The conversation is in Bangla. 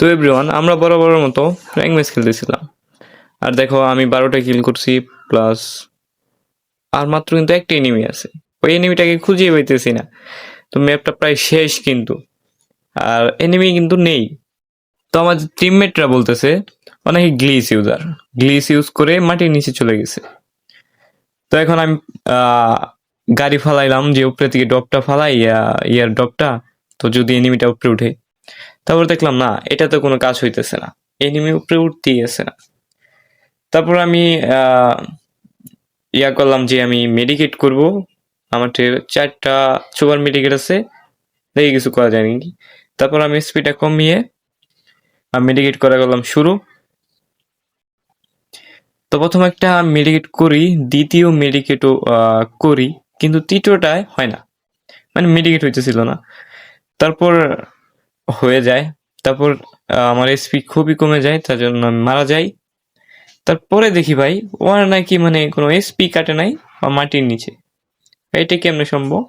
তো এভরিওয়ান আমরা বরাবরের মতো র্যাঙ্ক ম্যাচ খেলতেছিলাম। আর দেখো, আমি বারোটা কিল করছি প্লাস আর মাত্র কিন্তু একটা এনিমি আছে। ওই এনিমিটাকে খুঁজেই পাইতেছি না। তো ম্যাপটা প্রায় শেষ কিন্তু। আর এনিমি কিন্তু নেই। তো আমার টিমমেটরা বলতেছে, অনেকে গ্লিস ইউজার গ্লিস ইউজ করে মাটির নিচে চলে গেছে। তো এখন আমি গাড়ি ফালাইলাম, যে উপরে থেকে ডপটা ফালাই ইয়ার ডপটা তো যদি এনিমিটা উপরে উঠে তারপর দেখলাম, না এটা তো কোনো কাজ হইতেছে না। এনিমি উপরে উঠতেই আছে না। তারপর আমি ইয়া করলাম যে আমি মেডিকেট করব। আমার চারটা সুপার মেডিকেট আছে, দেখি কিছু করা যায় নাকি। তারপর আমি স্পিডটা কমিয়ে আমি মেডিকেট করা করলাম শুরু। তো প্রথম একটা মেডিকেট করি, দ্বিতীয় মেডিকেটও করি, কিন্তু তৃতীয়টায় হয় না। মানে মেডিকেট হইতেছিল না। তারপর হয়ে যায়। তারপর আমার এসপি খুবই কমে যায়, তার জন্য আমি মারা যাই। তারপরে দেখি ভাই ওর নাকি মানে কোনো এসপি কাটে নাই বা মাটির নিচে। এটা কেমনে সম্ভব?